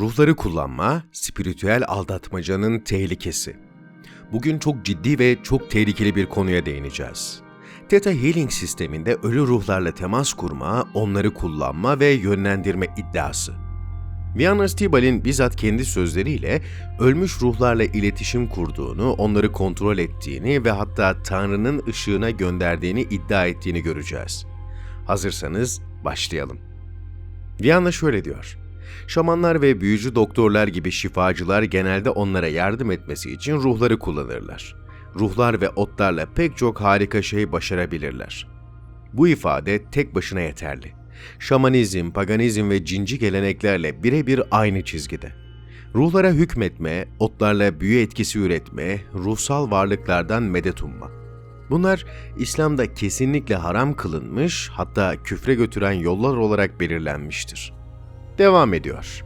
Ruhları kullanma, spiritüel aldatmacanın tehlikesi. Bugün çok ciddi ve çok tehlikeli bir konuya değineceğiz. Theta Healing sisteminde ölü ruhlarla temas kurma, onları kullanma ve yönlendirme iddiası. Viana Stibal'in bizzat kendi sözleriyle ölmüş ruhlarla iletişim kurduğunu, onları kontrol ettiğini ve hatta Tanrı'nın ışığına gönderdiğini iddia ettiğini göreceğiz. Hazırsanız başlayalım. Viana şöyle diyor. Şamanlar ve büyücü doktorlar gibi şifacılar genelde onlara yardım etmesi için ruhları kullanırlar. Ruhlar ve otlarla pek çok harika şey başarabilirler. Bu ifade tek başına yeterli. Şamanizm, paganizm ve cinci geleneklerle birebir aynı çizgide. Ruhlara hükmetme, otlarla büyü etkisi üretme, ruhsal varlıklardan medet umma. Bunlar İslam'da kesinlikle haram kılınmış, hatta küfre götüren yollar olarak belirlenmiştir. Devam ediyor.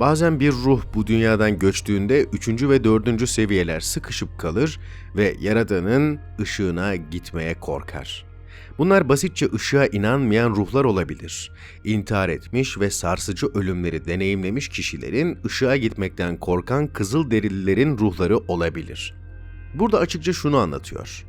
Bazen bir ruh bu dünyadan göçtüğünde üçüncü ve dördüncü seviyeler sıkışıp kalır ve Yaradan'ın ışığına gitmeye korkar. Bunlar basitçe ışığa inanmayan ruhlar olabilir. İntihar etmiş ve sarsıcı ölümleri deneyimlemiş kişilerin ışığa gitmekten korkan kızıl derililerin ruhları olabilir. Burada açıkça şunu anlatıyor.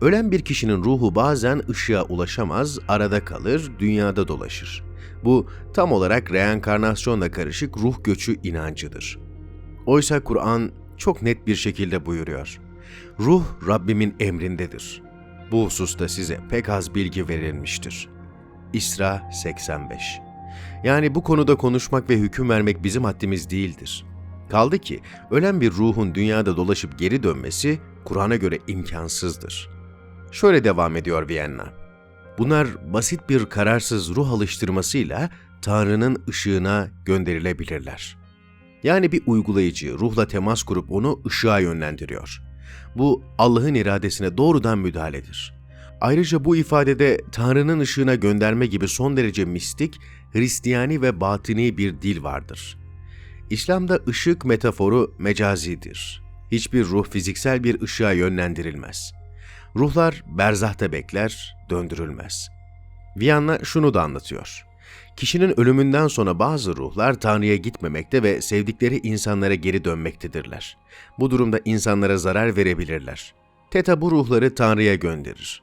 Ölen bir kişinin ruhu bazen ışığa ulaşamaz, arada kalır, dünyada dolaşır. Bu tam olarak reenkarnasyonla karışık ruh göçü inancıdır. Oysa Kur'an çok net bir şekilde buyuruyor. Ruh Rabbimin emrindedir. Bu hususta size pek az bilgi verilmiştir. İsra 85 Yani bu konuda konuşmak ve hüküm vermek bizim haddimiz değildir. Kaldı ki ölen bir ruhun dünyada dolaşıp geri dönmesi Kur'an'a göre imkansızdır. Şöyle devam ediyor Vienna. Bunlar basit bir kararsız ruh alıştırmasıyla Tanrı'nın ışığına gönderilebilirler. Yani bir uygulayıcı ruhla temas kurup onu ışığa yönlendiriyor. Bu Allah'ın iradesine doğrudan müdahaledir. Ayrıca bu ifadede Tanrı'nın ışığına gönderme gibi son derece mistik, Hristiyani ve batini bir dil vardır. İslam'da ışık metaforu mecazidir. Hiçbir ruh fiziksel bir ışığa yönlendirilmez. Ruhlar berzahta bekler, döndürülmez. Viyanna şunu da anlatıyor. Kişinin ölümünden sonra bazı ruhlar Tanrı'ya gitmemekte ve sevdikleri insanlara geri dönmektedirler. Bu durumda insanlara zarar verebilirler. Teta bu ruhları Tanrı'ya gönderir.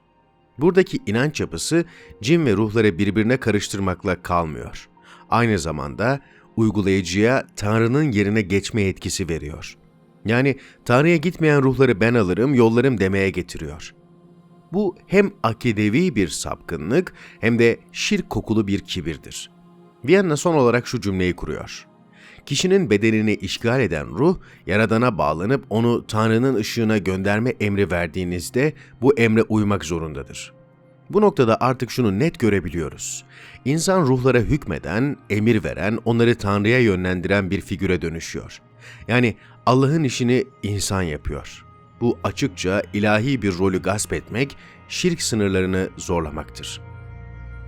Buradaki inanç yapısı cin ve ruhları birbirine karıştırmakla kalmıyor. Aynı zamanda uygulayıcıya Tanrı'nın yerine geçme etkisi veriyor. Yani Tanrı'ya gitmeyen ruhları ben alırım, yollarım demeye getiriyor. Bu hem akidevi bir sapkınlık hem de şirk kokulu bir kibirdir. Vienna son olarak şu cümleyi kuruyor. Kişinin bedenini işgal eden ruh, Yaradan'a bağlanıp onu Tanrı'nın ışığına gönderme emri verdiğinizde bu emre uymak zorundadır. Bu noktada artık şunu net görebiliyoruz. İnsan ruhlara hükmeden, emir veren, onları Tanrı'ya yönlendiren bir figüre dönüşüyor. Yani Allah'ın işini insan yapıyor. Bu açıkça ilahi bir rolü gasp etmek, şirk sınırlarını zorlamaktır.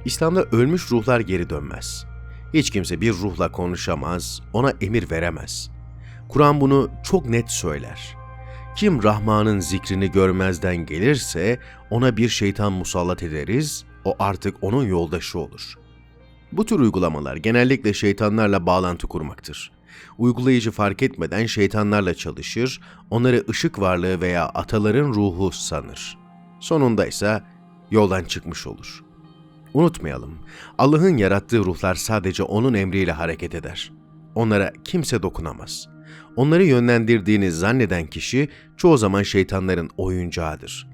İslam'da ölmüş ruhlar geri dönmez. Hiç kimse bir ruhla konuşamaz, ona emir veremez. Kur'an bunu çok net söyler. Kim Rahman'ın zikrini görmezden gelirse ona bir şeytan musallat ederiz, o artık onun yoldaşı olur. Bu tür uygulamalar genellikle şeytanlarla bağlantı kurmaktır. Uygulayıcı fark etmeden şeytanlarla çalışır, onları ışık varlığı veya ataların ruhu sanır. Sonunda ise yoldan çıkmış olur. Unutmayalım, Allah'ın yarattığı ruhlar sadece O'nun emriyle hareket eder. Onlara kimse dokunamaz. Onları yönlendirdiğini zanneden kişi çoğu zaman şeytanların oyuncağıdır.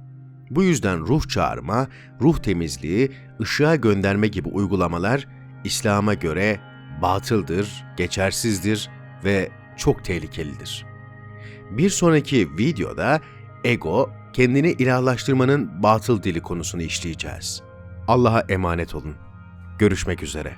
Bu yüzden ruh çağırma, ruh temizliği, ışığa gönderme gibi uygulamalar İslam'a göre batıldır, geçersizdir ve çok tehlikelidir. Bir sonraki videoda ego, kendini ilahlaştırmanın batıl dili konusunu işleyeceğiz. Allah'a emanet olun. Görüşmek üzere.